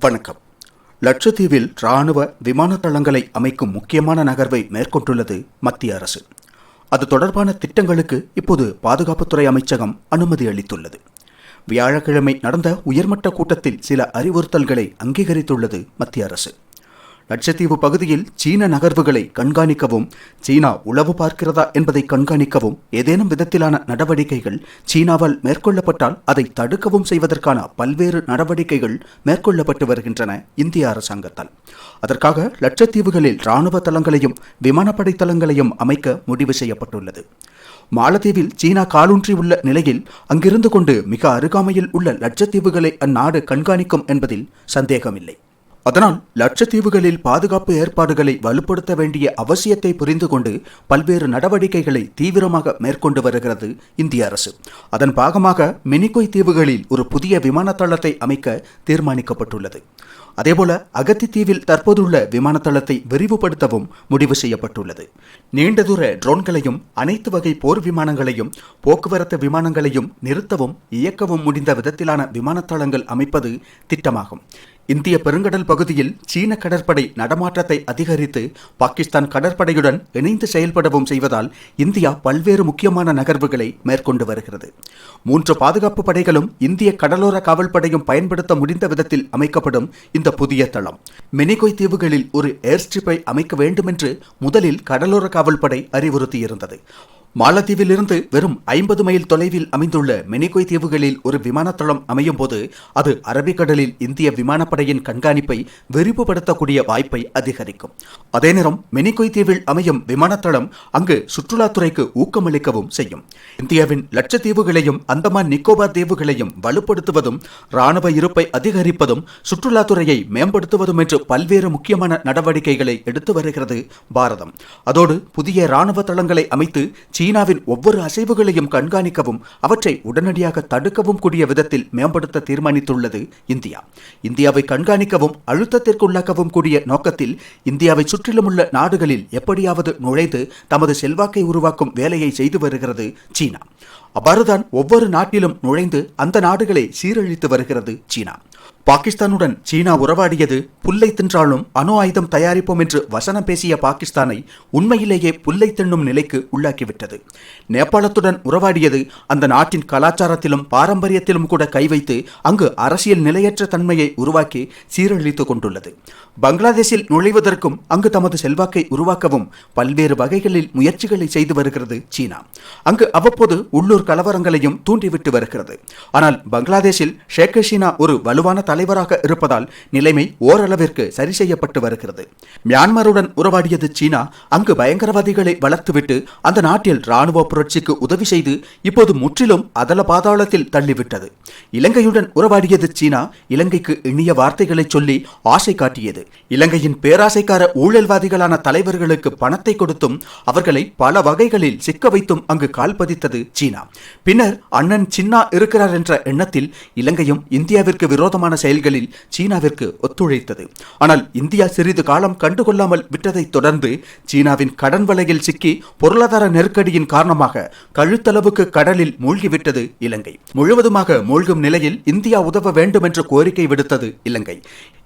வணக்கம். லட்சத்தீவில் ராணுவ விமான தளங்களை அமைக்கும் முக்கியமான நகர்வை மேற்கொண்டுள்ளது மத்திய அரசு. அது தொடர்பான திட்டங்களுக்கு இப்போது பாதுகாப்புத்துறை அமைச்சகம் அனுமதி அளித்துள்ளது. வியாழக்கிழமை நடந்த உயர்மட்ட கூட்டத்தில் சில அறிவுறுத்தல்களை அங்கீகரித்துள்ளது மத்திய அரசு. லட்சத்தீவு பகுதியில் சீன நகர்வுகளை கண்காணிக்கவும் சீனா உளவு பார்க்கிறதா என்பதை கண்காணிக்கவும் ஏதேனும் விதத்திலான நடவடிக்கைகள் சீனாவால் மேற்கொள்ளப்பட்டால் அதை தடுக்கவும் செய்வதற்கான பல்வேறு நடவடிக்கைகள் மேற்கொள்ளப்பட்டு வருகின்றன இந்திய அரசாங்கத்தால். அதற்காக லட்சத்தீவுகளில் இராணுவ தளங்களையும் விமானப்படை தளங்களையும் அமைக்க முடிவு செய்யப்பட்டுள்ளது. மாலத்தீவில் சீனா காலூன்றி உள்ள நிலையில் அங்கிருந்து கொண்டு மிக அருகாமையில் உள்ள லட்சத்தீவுகளை அந்நாடு கண்காணிக்கும் என்பதில் சந்தேகமில்லை. அதனால் லட்சத்தீவுகளில் பாதுகாப்பு ஏற்பாடுகளை வலுப்படுத்த வேண்டிய அவசியத்தை புரிந்து கொண்டு பல்வேறு நடவடிக்கைகளை தீவிரமாக மேற்கொண்டு வருகிறது இந்திய அரசு. அதன் பாகமாக மினிகொய் தீவுகளில் ஒரு புதிய விமான தளத்தை அமைக்க தீர்மானிக்கப்பட்டுள்ளது. அதேபோல அகத்தி தீவில் தற்போதுள்ள விமான தளத்தை விரிவுபடுத்தவும் முடிவு செய்யப்பட்டுள்ளது. நீண்ட தூர ட்ரோன்களையும் அனைத்து வகை போர் விமானங்களையும் போக்குவரத்து விமானங்களையும் நிறுத்தவும் இயக்கவும் முடிந்த விதத்திலான விமான தளங்கள் அமைப்பது திட்டமாகும். இந்திய பெருங்கடல் பகுதியில் சீன கடற்படை நடமாட்டத்தை அதிகரித்து பாகிஸ்தான் கடற்படையுடன் இணைந்து செயல்படவும் செய்வதால் இந்தியா பல்வேறு முக்கியமான நகர்வுகளை மேற்கொண்டு வருகிறது. மூன்று பாதுகாப்பு படைகளும் இந்திய கடலோர காவல்படையும் பயன்படுத்த முடிந்த விதத்தில் அமைக்கப்படும் இந்த புதிய தளம். மெனிகொய் தீவுகளில் ஒரு ஏர்ஸ்ட்ரிப்பை அமைக்க வேண்டும் என்று முதலில் கடலோர காவல்படை அறிவுறுத்தியிருந்தது. மாலத்தீவிலிருந்து வெறும் ஐம்பது மைல் தொலைவில் அமைந்துள்ள மெனிகொய் தீவுகளில் ஒரு விமானத்தளம் அமையும் போது அது அரபிக்கடலில் இந்திய விமானப்படையின் கண்காணிப்பை விரிவுபடுத்தக்கூடிய வாய்ப்பை அதிகரிக்கும். அதே நேரம் மெனிகொய் தீவில் அமையும் விமானத்தளம் அங்கு சுற்றுலாத்துறைக்கு ஊக்கமளிக்கவும் செய்யும். இந்தியாவின் லட்சத்தீவுகளையும் அந்தமான் நிக்கோபார் தீவுகளையும் வலுப்படுத்துவதும் ராணுவ இருப்பை அதிகரிப்பதும் சுற்றுலாத்துறையை மேம்படுத்துவதும் என்று பல்வேறு முக்கியமான நடவடிக்கைகளை எடுத்து வருகிறது பாரதம். அதோடு புதிய ராணுவ தளங்களை அமைத்து சீனாவின் ஒவ்வொரு அசைவுகளையும் கண்காணிக்கவும் அவற்றை உடனடியாக தடுக்கவும் கூடிய விதத்தில் மேம்படுத்த தீர்மானித்துள்ளது இந்தியா. இந்தியாவை கண்காணிக்கவும் அழுத்தத்திற்குள்ளாக்கவும் கூடிய நோக்கத்தில் இந்தியாவை சுற்றிலும் உள்ள நாடுகளில் எப்படியாவது நுழைந்து தமது செல்வாக்கை உருவாக்கும் வேலையை செய்து வருகிறது சீனா. அவ்வாறுதான் ஒவ்வொரு நாட்டிலும் நுழைந்து அந்த நாடுகளை சீரழித்து வருகிறது சீனா. பாகிஸ்தானுடன் சீனா உறவாடியது. புல்லை தின்றாலும் அணு ஆயுதம் தயாரிப்போம் என்று வசனம் பேசிய பாகிஸ்தானை உண்மையிலேயே புல்லை தின்னும் நிலைக்கு உள்ளாக்கிவிட்டது. நேபாளத்துடன் உறவாடியது அந்த நாட்டின் கலாச்சாரத்திலும் பாரம்பரியத்திலும் கூட கை வைத்து அங்கு அரசியல் நிலையற்ற தன்மையை உருவாக்கி சீரழித்துக் கொண்டுள்ளது. பங்களாதேஷில் நுழைவதற்கும் அங்கு தமது செல்வாக்கை உருவாக்கவும் பல்வேறு வகைகளில் முயற்சிகளை செய்து வருகிறது சீனா. அங்கு அவ்வப்போது உள்ளூர் கலவரங்களையும் தூண்டிவிட்டு வருகிறது. ஆனால் பங்களாதேஷில் ஷேக் ஹசீனா ஒரு வலுவான தலைவராக இருப்பதால் நிலைமை ஓரளவிற்கு சரி செய்யப்பட்டு வருகிறது. மியான்மருடன் உறவாடியது சீனா அங்கு பயங்கரவாதிகளை வளர்த்துவிட்டு அந்த நாட்டில் ராணுவ புரட்சிக்கு உதவி செய்து இப்போது முற்றிலும் அதல பாதாளத்தில் தள்ளிவிட்டது. இலங்கையுடன் உறவாடியது சீனா இலங்கைக்கு இனிய வார்த்தைகளை சொல்லி ஆசை காட்டியது. இலங்கையின் பேராசைக்கார ஊழல்வாதிகளான தலைவர்களுக்கு பணத்தை கொடுத்தும் அவர்களை பல வகைகளில் சிக்க வைத்தும் அங்கு கால் பதித்தது சீனா. பின்னர் அண்ணன் சின்னா இருக்கிறார் என்ற எண்ணத்தில் இலங்கையும் இந்தியாவிற்கு விரோதமான செயல்களில் சீனாவிற்கு ஒத்துழைத்தது. ஆனால் இந்தியா சிறிது காலம் கண்டுகொள்ளாமல் விட்டதைத் தொடர்ந்து சீனாவின் கடன் வலையில் சிக்கி பொருளாதார நெருக்கடியின் காரணமாக கழுத்தளவுக்கு கடலில் மூழ்கிவிட்டது இலங்கை. முழுவதுமாக மூழ்கும் நிலையில் இந்தியா உதவ வேண்டும் என்று கோரிக்கை விடுத்தது இலங்கை.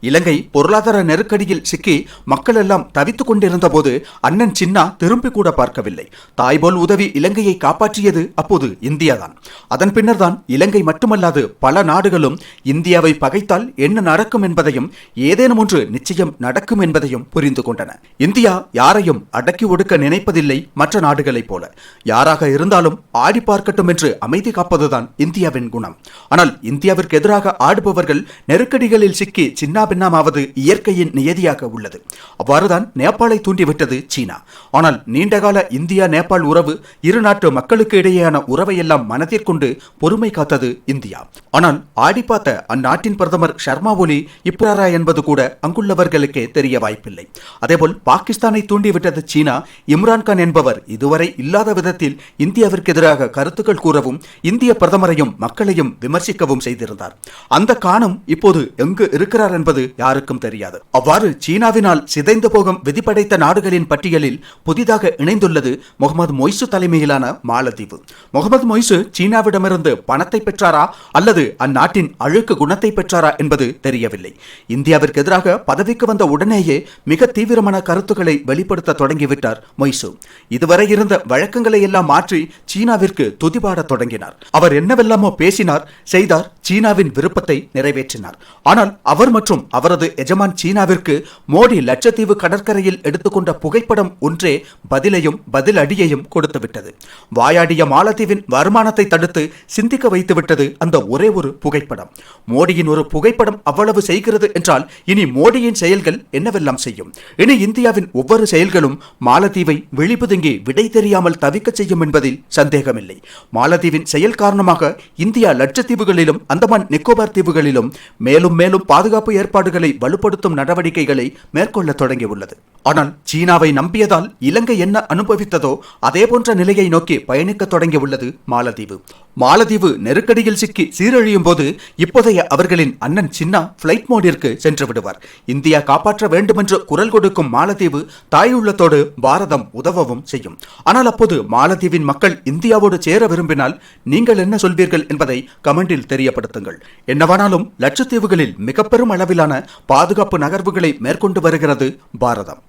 இலங்கை பொருளாதார நெருக்கடியில் சிக்கி மக்கள் எல்லாம் தவித்துக் கொண்டிருந்த போது அண்ணன் சின்னா திரும்பி கூட பார்க்கவில்லை. தாய்போல் உதவி இலங்கையை காப்பாற்றியது அப்போது இந்தியாதான். அதன் பின்னர் தான் இலங்கை மட்டுமல்லாது பல நாடுகளும் இந்தியாவை பகைத்தால் என்ன நடக்கும் என்பதையும் ஏதேனும் ஒன்று நிச்சயம் நடக்கும் என்பதையும் புரிந்து கொண்டன. இந்தியா யாரையும் அடக்கி ஒடுக்க நினைப்பதில்லை மற்ற நாடுகளைப் போல. யாராக இருந்தாலும் ஆடி பார்க்கட்டும் என்று அமைதி காப்பதுதான் இந்தியாவின் குணம். ஆனால் இந்தியாவிற்கு எதிராக ஆடுபவர்கள் நெருக்கடிகளில் சிக்கி சின்னாபின்னமாவது இயற்கையின் நியதியாக உள்ளது. அவ்வாறுதான் நேபாளை தூண்டிவிட்டது சீனா. ஆனால் நீண்டகால இந்தியா நேபாள் உறவு இரு நாட்டு மக்களுக்கு இடையேயான உறவை எல்லாம் மனதிற்கொண்டு பொறுமை காத்தது இந்தியா. ஆனால் ஆடி பார்த்த அந்நாட்டின் பிரதமர் ஷர்மா ஒலி இப்பாரா என்பது கூட அங்குள்ளவர்களுக்கே தெரிய வாய்ப்பில்லை. அதேபோல் பாகிஸ்தானை தூண்டிவிட்டது சீனா இம்ரான்கான் என்பவர் இதுவரை இல்லாத விதத்தில் இந்தியாவிற்கு எதிராக கருத்துக்கள் கூறவும் இந்திய பிரதமரையும் மக்களையும் விமர்சிக்கவும் செய்திருந்தார். அந்த காணம் இப்போது எங்கு இருக்கிறார் என்பது என்பது யாருக்கும் தெரியாது. அவ்வாறு சீனாவினால் சிதைந்து போகும் விதிப்படைத்த நாடுகளின் பட்டியலில் புதிதாக இணைந்துள்ளது முகமது மொய்சு தலைமையிலான மாலத்தீவு. முகமது மொய்சு சீனாவிடமிருந்து பணத்தை பெற்றாரா? அல்லது அந்நாட்டின் அழுக்கு குணத்தை பெற்றாரா என்பது தெரியவில்லை. இந்தியாவிற்கு எதிராக பதவிக்கு வந்த உடனேயே மிக தீவிரமான கருத்துக்களை வெளிப்படுத்த தொடங்கிவிட்டார் மொய்சு. இதுவரை இருந்த வழக்கங்களை எல்லாம் மாற்றி சீனாவிற்கு துதிபாடத் தொடங்கினார். அவர் என்னவெல்லாமோ பேசினார் செய்தார் சீனாவின் விருப்பத்தை நிறைவேற்றினார். ஆனால் அவர் மற்றும் அவரது எஜமான் சீனாவிற்கு மோடி லட்சத்தீவு கடற்கரையில் எடுத்துக்கொண்ட புகைப்படம் ஒன்றே பதிலையும் பதிலடியையும் கொடுத்துவிட்டது. வாயாடிய மாலத்தீவின் வருமானத்தை தடுத்து சிந்திக்க வைத்துவிட்டது அந்த ஒரே ஒரு புகைப்படம். மோடியின் ஒரு புகைப்படம் அவ்வளவு செய்கிறது என்றால் இனி மோடியின் செயல்கள் என்னவெல்லாம் செய்யும்? இனி இந்தியாவின் ஒவ்வொரு செயல்களும் மாலத்தீவை விழிப்புதுங்கி விடை தெரியாமல் தவிக்க செய்யும் என்பதில் சந்தேகமில்லை. மாலத்தீவின் செயல் காரணமாக இந்தியா லட்சத்தீவுகளிலும் அந்தமான் நிக்கோபார் தீவுகளிலும் மேலும் மேலும் பாதுகாப்பு ஏற்பாடுகளை வலுப்படுத்தும் நடவடிக்கைகளை மேற்கொள்ள தொடங்கியுள்ளது. ஆனால் சீனாவை நம்பியதால் இலங்கை என்ன அனுபவித்ததோ அதே போன்ற நிலையை நோக்கி பயணிக்க தொடங்கியுள்ளது மாலத்தீவு. மாலத்தீவு நெருக்கடியில் சிக்கி சீரழியும் போது இப்போதைய அவர்களின் அண்ணன் சின்னா பிளைட் மோடிற்கு சென்று விடுவார். இந்தியா காப்பாற்ற வேண்டுமென்று குரல் கொடுக்கும் மாலத்தீவு தாயுள்ளத்தோடு பாரதம் உதவவும் செய்யும். ஆனால் அப்போது மாலத்தீவின் மக்கள் இந்தியாவோடு சேர விரும்பினால் நீங்கள் என்ன சொல்வீர்கள் என்பதை கமெண்டில் தெரியப்படுத்துங்கள். என்னவானாலும் லட்சத்தீவுகளில் மிக பெரும் அளவிலான பாதுகாப்பு நகர்வுகளை மேற்கொண்டு வருகிறது பாரதம்.